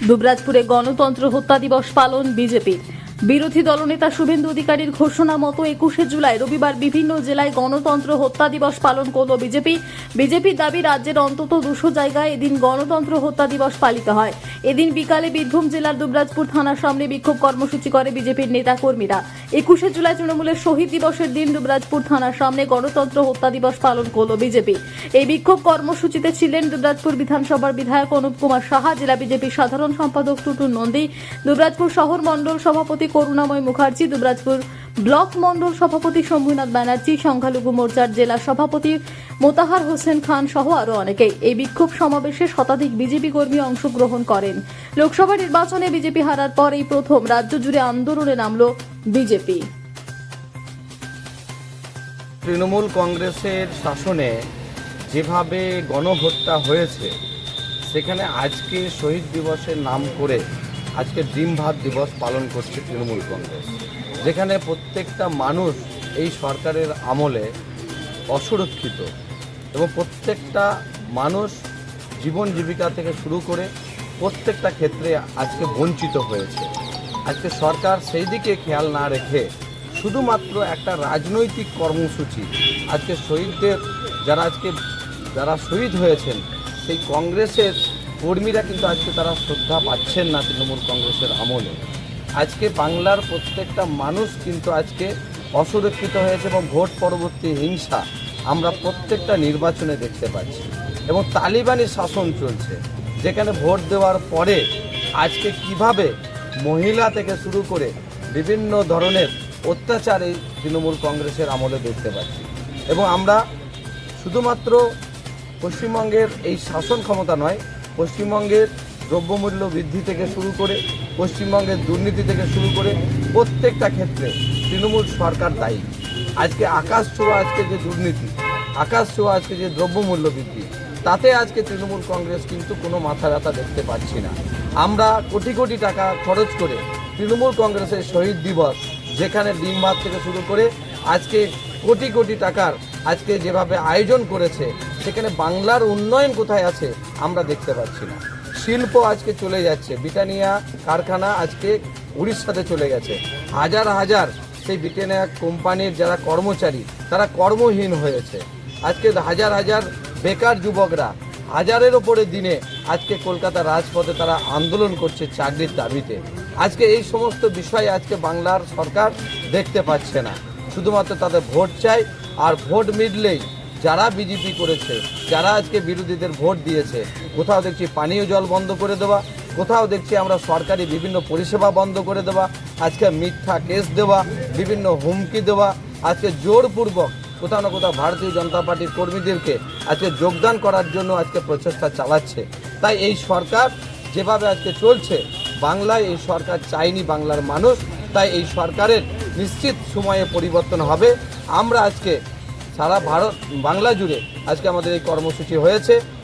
দুবরাজপুরে গণতন্ত্র হত্যা দিবস পালন বিজেপির বিরোধী দলনেতা শুভেন্দু অধিকারীর ঘোষণা মতো একুশে জুলাই রবিবার বিভিন্ন জেলায় গণতন্ত্র হত্যা দিবস পালন করল বিজেপি। বিজেপির দাবি, রাজ্যের অন্তত দুশো জায়গায় এদিন গণতন্ত্র হত্যা দিবস পালিত হয়। এদিন বিকালে বীরভূম জেলার দুবরাজপুর থানার সামনে বিক্ষোভ কর্মসূচি করে বিজেপির নেতা কর্মীরা একুশে জুলাই তৃণমূলের শহীদ দিবসের দিন দুবরাজপুর থানার সামনে গণতন্ত্র হত্যা দিবস পালন করল বিজেপি। এই বিক্ষোভ কর্মসূচিতে ছিলেন দুবরাজপুর বিধানসভার বিধায়ক অনুপ কুমার সাহা, জেলা বিজেপির সাধারণ সম্পাদক টুটুন নন্দী, দুবরাজপুর শহর মণ্ডল সভাপতি করুণাময় মুখার্জি, দুবরাজপুর ব্লক মণ্ডল সভাপতি শম্ভুনাথ ব্যানার্জি, সংখ্যালঘু মোর্চার জেলা সভাপতি মোতাহার হোসেন খান সহ আরও অনেকেই। এই বিক্ষোভ সমাবেশে শতাধিক বিজেপি কর্মী অংশগ্রহণ করেন। লোকসভা নির্বাচনে বিজেপি হারার পর এই প্রথম রাজ্য জুড়ে আন্দোলনে নামল বিজেপি। তৃণমূল কংগ্রেসের শাসনে যেভাবে গণহত্যা হয়েছে, সেখানে আজকে শহীদ দিবসের নাম করে আজকে ডিম ভাত দিবস পালন করছে তৃণমূল কংগ্রেস। যেখানে প্রত্যেকটা মানুষ এই সরকারের আমলে অসুরক্ষিত এবং প্রত্যেকটা মানুষ জীবন জীবিকা থেকে শুরু করে প্রত্যেকটা ক্ষেত্রে আজকে বঞ্চিত হয়েছে। আজকে সরকার সেই দিকে খেয়াল না রেখে শুধুমাত্র একটা রাজনৈতিক কর্মসূচি, আজকে শহীদদের, যারা আজকে, যারা শহীদ হয়েছেন, সেই কংগ্রেসের কর্মীরা কিন্তু আজকে তারা শ্রদ্ধা পাচ্ছেন না তৃণমূল কংগ্রেসের আমলে। আজকে বাংলার প্রত্যেকটা মানুষ কিন্তু আজকে অসুরক্ষিত হয়েছে এবং ভোট পরবর্তী হিংসা আমরা প্রত্যেকটা নির্বাচনে দেখতে পাচ্ছি। এবং তালিবানি শাসন চলছে, যেখানে ভোট দেওয়ার পরে আজকে কীভাবে মহিলা থেকে শুরু করে বিভিন্ন ধরনের অত্যাচার এই তৃণমূল কংগ্রেসের আমলে দেখতে পাচ্ছি। এবং আমরা শুধুমাত্র পশ্চিমবঙ্গের এই শাসন ক্ষমতা নয় পশ্চিমবঙ্গের দ্রব্যমূল্য বৃদ্ধি থেকে শুরু করে, পশ্চিমবঙ্গের দুর্নীতি থেকে শুরু করে প্রত্যেকটা ক্ষেত্রে তৃণমূল সরকার দায়ী। আজকে আকাশ ছোঁয়া, আজকে যে দুর্নীতি, আকাশ ছোঁয়া, আজকে যে দ্রব্যমূল্য বৃদ্ধি, তাতে আজকে তৃণমূল কংগ্রেস কিন্তু কোনো মাথা ব্যথা দেখতে পাচ্ছি না। আমরা কোটি কোটি টাকা খরচ করে তৃণমূল কংগ্রেসের শহীদ দিবস, যেখানে ডিম ভাত থেকে শুরু করে আজকে কোটি কোটি টাকার আজকে যেভাবে আয়োজন করেছে সেখানে বাংলার উন্নয়ন কোথায় আছে আমরা দেখতে পাচ্ছি না। শিল্প আজকে চলে যাচ্ছে, ব্রিটানিয়া কারখানা আজকে উড়িষ্যাতে চলে গেছে। হাজার হাজার সেই ব্রিটানিয়া কোম্পানির যারা কর্মচারী, তারা কর্মহীন হয়েছে। আজকে হাজার হাজার বেকার যুবকরা, হাজারের ওপরে দিনে আজকে কলকাতা রাজপথে তারা আন্দোলন করছে চাকরির দাবিতে। আজকে এই সমস্ত বিষয় আজকে বাংলার সরকার দেখতে পাচ্ছে না। শুধুমাত্র তাদের ভোট চাই, আর ভোট মিটলেই যারা বিজেপি করেছে, যারা আজকে বিরোধীদের ভোট দিয়েছে, কোথাও দেখছি পানীয় জল বন্ধ করে দেওয়া, কোথাও দেখছি আমরা সরকারি বিভিন্ন পরিষেবা বন্ধ করে দেওয়া, আজকে মিথ্যা কেস দেওয়া, বিভিন্ন হুমকি দেওয়া, আজকে জোরপূর্বক কোথাও না কোথাও ভারতীয় জনতা পার্টির কর্মীদেরকে আজকে যোগদান করার জন্য আজকে প্রচেষ্টা চালাচ্ছে। তাই এই সরকার যেভাবে আজকে চলছে, বাংলায় এই সরকার চায়নি বাংলার মানুষ, তাই এই সরকারের নিশ্চিত সময়ে পরিবর্তন হবে। আমরা আজকে সারা ভারত বাংলা জুড়ে আজকে আমাদের এই কর্মসূচি হয়েছে।